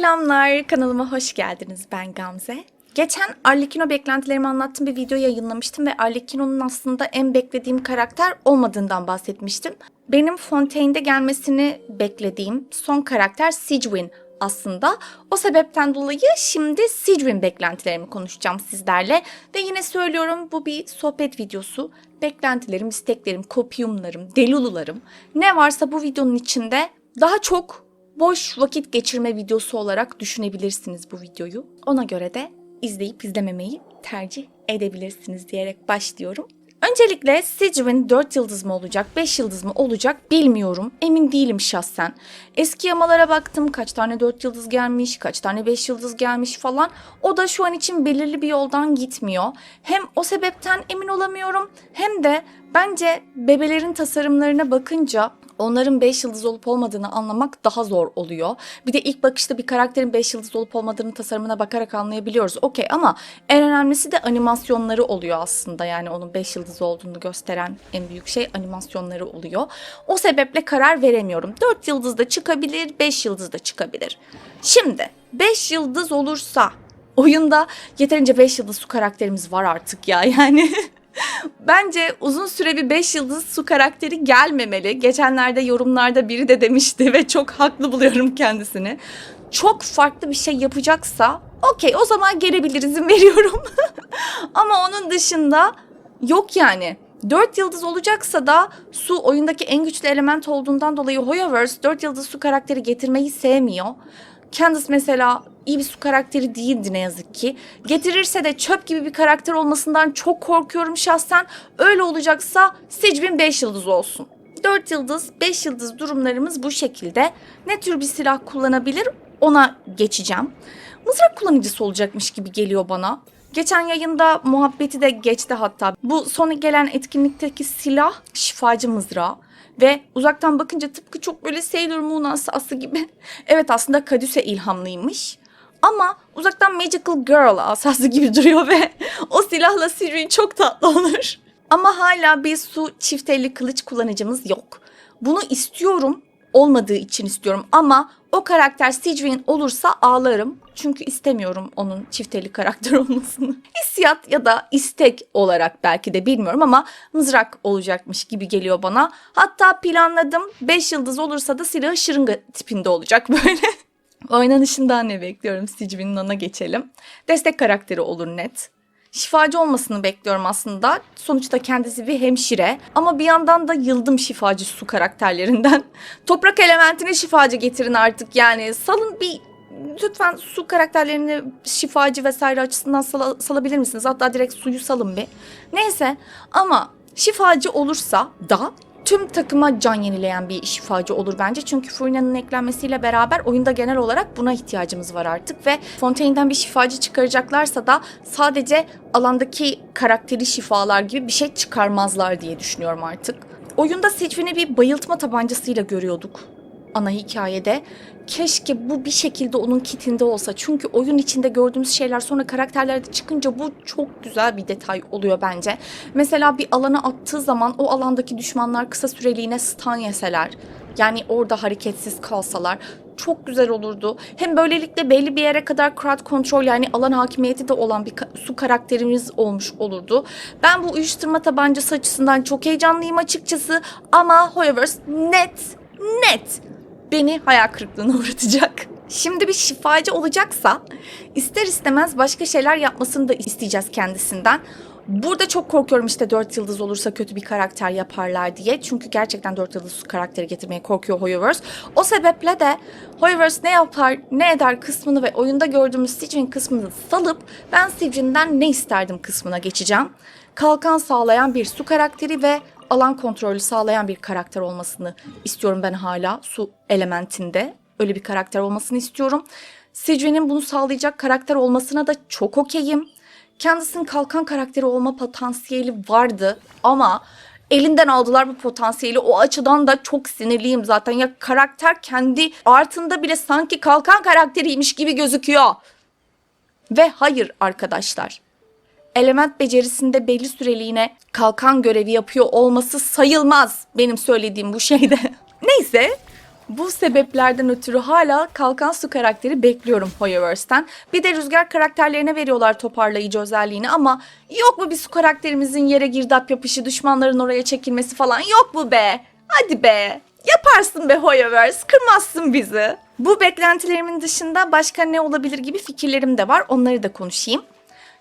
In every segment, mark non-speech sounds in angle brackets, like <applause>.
Selamlar, kanalıma hoş geldiniz. Ben Gamze. Geçen Arlecchino beklentilerimi anlattığım bir video yayınlamıştım ve Arlecchino'nun aslında en beklediğim karakter olmadığından bahsetmiştim. Benim Fontaine'de gelmesini beklediğim son karakter Sigewin aslında. O sebepten dolayı şimdi Sigewin beklentilerimi konuşacağım sizlerle. Ve yine söylüyorum bu bir sohbet videosu. Beklentilerim, isteklerim, kopyumlarım, delulularım ne varsa bu videonun içinde daha çok boş vakit geçirme videosu olarak düşünebilirsiniz bu videoyu. Ona göre de izleyip izlememeyi tercih edebilirsiniz diyerek başlıyorum. Öncelikle Sigewin 4 yıldız mı olacak, 5 yıldız mı olacak bilmiyorum. Emin değilim şahsen. Eski yamalara baktım kaç tane 4 yıldız gelmiş, kaç tane 5 yıldız gelmiş falan. O da şu an için belirli bir yoldan gitmiyor. Hem o sebepten emin olamıyorum hem de bence bebelerin tasarımlarına bakınca onların 5 yıldız olup olmadığını anlamak daha zor oluyor. Bir de ilk bakışta bir karakterin 5 yıldız olup olmadığını tasarımına bakarak anlayabiliyoruz. Okey ama en önemlisi de animasyonları oluyor aslında. Yani onun 5 yıldız olduğunu gösteren en büyük şey animasyonları oluyor. O sebeple karar veremiyorum. 4 yıldız da çıkabilir, 5 yıldız da çıkabilir. Şimdi 5 yıldız olursa oyunda yeterince 5 yıldız su karakterimiz var artık ya <laughs> yani. Bence uzun süre bir 5 yıldız su karakteri gelmemeli. Geçenlerde yorumlarda biri de demişti ve çok haklı buluyorum kendisini. Çok farklı bir şey yapacaksa okey o zaman gelebilir izin veriyorum. <laughs> Ama onun dışında yok yani. 4 yıldız olacaksa da su oyundaki en güçlü element olduğundan dolayı Hoyoverse 4 yıldız su karakteri getirmeyi sevmiyor. Candace mesela iyi bir su karakteri değildi ne yazık ki. Getirirse de çöp gibi bir karakter olmasından çok korkuyorum şahsen. Öyle olacaksa Sigewin 5 yıldız olsun. 4 yıldız, 5 yıldız durumlarımız bu şekilde. Ne tür bir silah kullanabilir ona geçeceğim. Mızrak kullanıcısı olacakmış gibi geliyor bana. Geçen yayında muhabbeti de geçti hatta. Bu son gelen etkinlikteki silah şifacı mızrağı. Ve uzaktan bakınca tıpkı çok böyle Sailor Moon asası gibi. <laughs> Evet aslında Kadüse ilhamlıymış. Ama uzaktan Magical Girl asası gibi <laughs> duruyor ve o silahla Siri çok tatlı olur. Ama hala bir su çift elli kılıç kullanıcımız yok. Bunu istiyorum olmadığı için istiyorum ama o karakter Sigewin olursa ağlarım. Çünkü istemiyorum onun çifteli karakter <laughs> olmasını. Hissiyat ya da istek olarak belki de bilmiyorum ama mızrak olacakmış gibi geliyor bana. Hatta planladım 5 yıldız olursa da silahı şırınga tipinde olacak <laughs> böyle. Oynanışından ne bekliyorum Sigewin'in ona geçelim. Destek karakteri olur net şifacı olmasını bekliyorum aslında. Sonuçta kendisi bir hemşire ama bir yandan da yıldım şifacı su karakterlerinden. <laughs> Toprak elementine şifacı getirin artık yani salın bir lütfen su karakterlerini şifacı vesaire açısından sala- salabilir misiniz? Hatta direkt suyu salın bir. Neyse ama şifacı olursa da tüm takıma can yenileyen bir şifacı olur bence. Çünkü Furina'nın eklenmesiyle beraber oyunda genel olarak buna ihtiyacımız var artık ve Fontaine'den bir şifacı çıkaracaklarsa da sadece alandaki karakteri şifalar gibi bir şey çıkarmazlar diye düşünüyorum artık. Oyunda Sigewin'i bir bayıltma tabancasıyla görüyorduk ana hikayede. Keşke bu bir şekilde onun kitinde olsa. Çünkü oyun içinde gördüğümüz şeyler sonra karakterlerde çıkınca bu çok güzel bir detay oluyor bence. Mesela bir alana attığı zaman o alandaki düşmanlar kısa süreliğine stun yeseler. Yani orada hareketsiz kalsalar çok güzel olurdu. Hem böylelikle belli bir yere kadar crowd control yani alan hakimiyeti de olan bir su karakterimiz olmuş olurdu. Ben bu uyuşturma tabancası açısından çok heyecanlıyım açıkçası. Ama Hoyoverse net, net beni hayal kırıklığına <laughs> uğratacak. Şimdi bir şifacı olacaksa ister istemez başka şeyler yapmasını da isteyeceğiz kendisinden. Burada çok korkuyorum işte 4 yıldız olursa kötü bir karakter yaparlar diye. Çünkü gerçekten 4 yıldız karakteri getirmeye korkuyor Hoyoverse. O sebeple de Hoyoverse ne yapar, ne eder kısmını ve oyunda gördüğümüz Sigewin kısmını salıp ben Sigewin'den ne isterdim kısmına geçeceğim. Kalkan sağlayan bir su karakteri ve alan kontrolü sağlayan bir karakter olmasını istiyorum ben hala su elementinde. Öyle bir karakter olmasını istiyorum. Sigewin'in bunu sağlayacak karakter olmasına da çok okeyim. Kendisinin kalkan karakteri olma potansiyeli vardı ama elinden aldılar bu potansiyeli. O açıdan da çok sinirliyim zaten. Ya karakter kendi artında bile sanki kalkan karakteriymiş gibi gözüküyor. Ve hayır arkadaşlar. Element becerisinde belli süreliğine kalkan görevi yapıyor olması sayılmaz benim söylediğim bu şeyde. <laughs> Neyse Bu sebeplerden ötürü hala Kalkan Su karakteri bekliyorum Hoyoverse'ten. Bir de Rüzgar karakterlerine veriyorlar toparlayıcı özelliğini ama yok mu bir su karakterimizin yere girdap yapışı, düşmanların oraya çekilmesi falan yok mu be? Hadi be. Yaparsın be Hoyoverse, kırmazsın bizi. Bu beklentilerimin dışında başka ne olabilir gibi fikirlerim de var. Onları da konuşayım.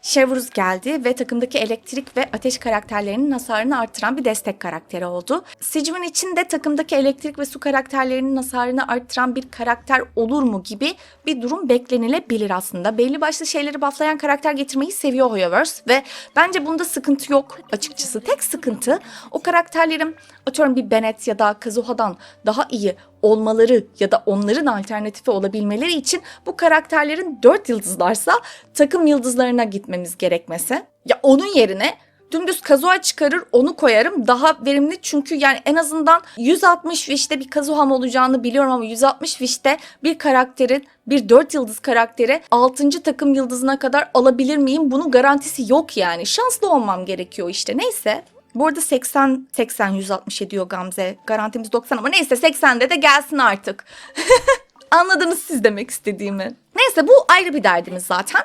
Şevruz geldi ve takımdaki elektrik ve ateş karakterlerinin hasarını artıran bir destek karakteri oldu. Sicvin için de takımdaki elektrik ve su karakterlerinin hasarını artıran bir karakter olur mu gibi bir durum beklenilebilir aslında. Belli başlı şeyleri bufflayan karakter getirmeyi seviyor Hoyoverse ve bence bunda sıkıntı yok açıkçası. Tek sıkıntı o karakterlerin atıyorum bir Bennett ya da Kazuha'dan daha iyi olmaları ya da onların alternatifi olabilmeleri için bu karakterlerin 4 yıldızlarsa takım yıldızlarına gitmemiz gerekmesi. Ya onun yerine dümdüz Kazuha çıkarır onu koyarım daha verimli çünkü yani en azından 160 Wish'te bir Kazuha'm olacağını biliyorum ama 160 Wish'te bir karakterin bir 4 yıldız karakteri 6. takım yıldızına kadar alabilir miyim? Bunun garantisi yok yani. Şanslı olmam gerekiyor işte. Neyse. Bu arada 80 80 160 ediyor Gamze. Garantimiz 90 ama neyse 80'de de gelsin artık. <laughs> Anladınız siz demek istediğimi. Neyse bu ayrı bir derdimiz zaten.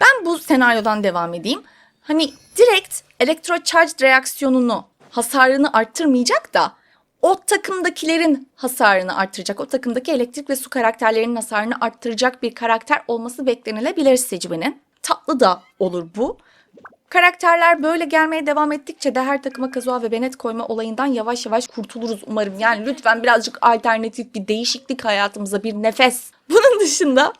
Ben bu senaryodan devam edeyim. Hani direkt elektrocharge reaksiyonunu, hasarını arttırmayacak da o takımdakilerin hasarını arttıracak, o takımdaki elektrik ve su karakterlerinin hasarını arttıracak bir karakter olması beklenilebilir Secvi'nin. Tatlı da olur bu. Karakterler böyle gelmeye devam ettikçe de her takıma Kazuha ve Bennett koyma olayından yavaş yavaş kurtuluruz umarım. Yani lütfen birazcık alternatif bir değişiklik hayatımıza bir nefes. <laughs> Bunun dışında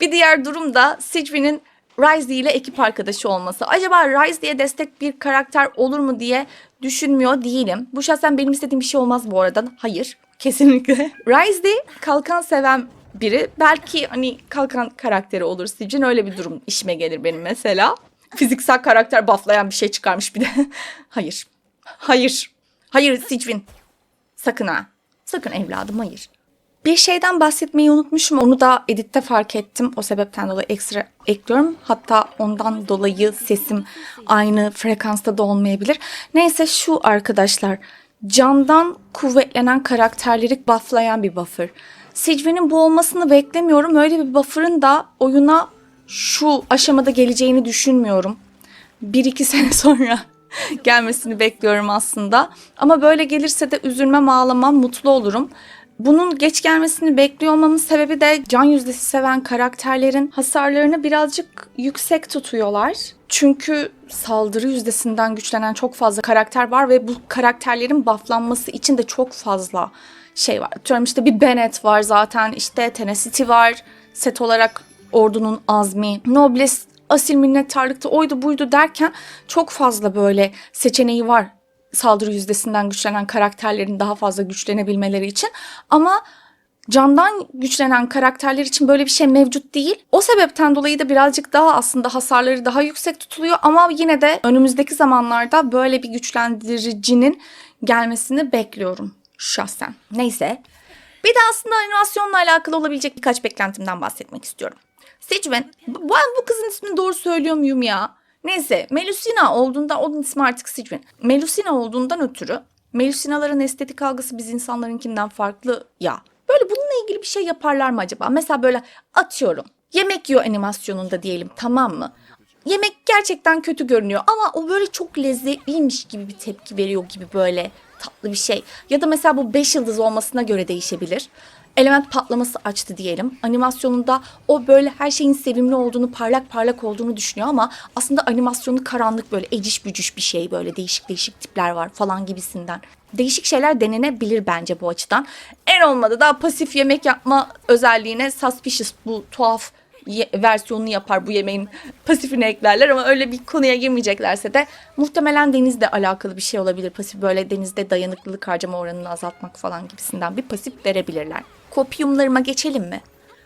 bir diğer durum da Sidney'nin Rise ile ekip arkadaşı olması. Acaba Rise diye destek bir karakter olur mu diye düşünmüyor değilim. Bu şahsen benim istediğim bir şey olmaz bu arada. Hayır. <laughs> Kesinlikle. Rise kalkan seven biri. Belki hani kalkan karakteri olur Sidney'in öyle bir durum işime gelir benim mesela. Fiziksel karakter bufflayan bir şey çıkarmış bir de. <laughs> hayır. Hayır. Hayır Sicvin. Sakın ha. Sakın evladım hayır. Bir şeyden bahsetmeyi unutmuşum. Onu da editte fark ettim. O sebepten dolayı ekstra ekliyorum. Hatta ondan dolayı sesim aynı frekansta da olmayabilir. Neyse şu arkadaşlar. Candan kuvvetlenen karakterleri bufflayan bir buffer. Sicvin'in bu olmasını beklemiyorum. Öyle bir buffer'ın da oyuna şu aşamada geleceğini düşünmüyorum. Bir iki <laughs> sene sonra gelmesini bekliyorum aslında. Ama böyle gelirse de üzülmem, ağlamam, mutlu olurum. Bunun geç gelmesini bekliyor olmamın sebebi de can yüzdesi seven karakterlerin hasarlarını birazcık yüksek tutuyorlar. Çünkü saldırı yüzdesinden güçlenen çok fazla karakter var ve bu karakterlerin bufflanması için de çok fazla şey var. Atıyorum işte bir Bennett var zaten, işte Tenacity var. Set olarak ordunun azmi, nobles, asil minnettarlıkta oydu buydu derken çok fazla böyle seçeneği var saldırı yüzdesinden güçlenen karakterlerin daha fazla güçlenebilmeleri için. Ama candan güçlenen karakterler için böyle bir şey mevcut değil. O sebepten dolayı da birazcık daha aslında hasarları daha yüksek tutuluyor ama yine de önümüzdeki zamanlarda böyle bir güçlendiricinin gelmesini bekliyorum şahsen. Neyse. Bir de aslında animasyonla alakalı olabilecek birkaç beklentimden bahsetmek istiyorum. Sicvin, bu, bu kızın ismini doğru söylüyor muyum ya? Neyse, Melusina olduğunda, onun ismi artık Sicvin. Melusina olduğundan ötürü, Melusinaların estetik algısı biz insanlarınkinden farklı ya. Böyle bununla ilgili bir şey yaparlar mı acaba? Mesela böyle atıyorum, yemek yiyor animasyonunda diyelim tamam mı? Yemek gerçekten kötü görünüyor ama o böyle çok lezzetliymiş gibi bir tepki veriyor gibi böyle tatlı bir şey. Ya da mesela bu 5 yıldız olmasına göre değişebilir element patlaması açtı diyelim. Animasyonunda o böyle her şeyin sevimli olduğunu, parlak parlak olduğunu düşünüyor ama aslında animasyonu karanlık böyle eciş bücüş bir şey böyle değişik değişik tipler var falan gibisinden. Değişik şeyler denenebilir bence bu açıdan. En olmadı da pasif yemek yapma özelliğine suspicious bu tuhaf versiyonunu yapar bu yemeğin pasifini eklerler ama öyle bir konuya girmeyeceklerse de muhtemelen denizle alakalı bir şey olabilir. Pasif böyle denizde dayanıklılık harcama oranını azaltmak falan gibisinden bir pasif verebilirler. Kopyumlarıma geçelim mi?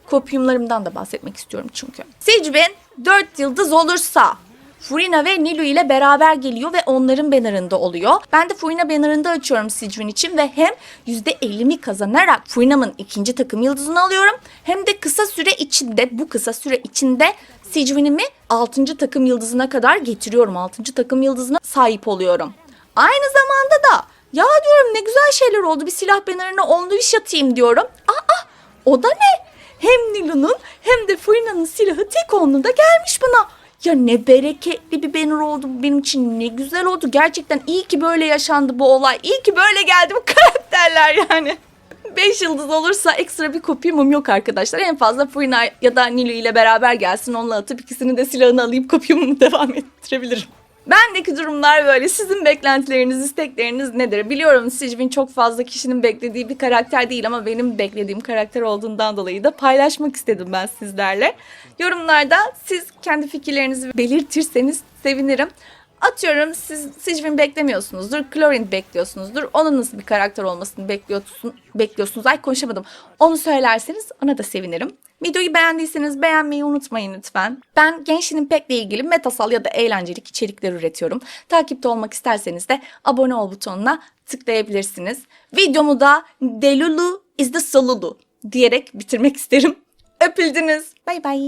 Kopyumlarımdan da bahsetmek istiyorum çünkü. Sicvin 4 yıldız olursa Furina ve Nilu ile beraber geliyor ve onların bannerında oluyor. Ben de Furina bannerında açıyorum Sicvin için ve hem %50'mi kazanarak Furina'mın ikinci takım yıldızını alıyorum. Hem de kısa süre içinde bu kısa süre içinde Sicvin'imi 6. takım yıldızına kadar getiriyorum. 6. takım yıldızına sahip oluyorum. Aynı zamanda da Ya diyorum ne güzel şeyler oldu. Bir silah bannerına onlu iş atayım diyorum. Aa o da ne? Hem Nilo'nun hem de Furina'nın silahı tek onlu da gelmiş bana. Ya ne bereketli bir banner oldu bu benim için. Ne güzel oldu. Gerçekten iyi ki böyle yaşandı bu olay. İyi ki böyle geldi bu <laughs> karakterler yani. 5 yıldız olursa ekstra bir kopyamım yok arkadaşlar. En fazla Furina ya da Nilo ile beraber gelsin. Onunla atıp ikisini de silahını alayım kopyamımı <laughs> devam ettirebilirim. Bendeki durumlar böyle. Sizin beklentileriniz, istekleriniz nedir? Biliyorum Sijvin çok fazla kişinin beklediği bir karakter değil ama benim beklediğim karakter olduğundan dolayı da paylaşmak istedim ben sizlerle. Yorumlarda siz kendi fikirlerinizi belirtirseniz sevinirim. Atıyorum siz Sijvin beklemiyorsunuzdur, Chlorine bekliyorsunuzdur. Onun nasıl bir karakter olmasını bekliyorsun, bekliyorsunuz. Ay konuşamadım. Onu söylerseniz ona da sevinirim. Videoyu beğendiyseniz beğenmeyi unutmayın lütfen. Ben Genshin Impact'le ilgili metasal ya da eğlencelik içerikler üretiyorum. Takipte olmak isterseniz de abone ol butonuna tıklayabilirsiniz. Videomu da Delulu is the Solulu diyerek bitirmek isterim. <laughs> Öpüldünüz. Bay bay.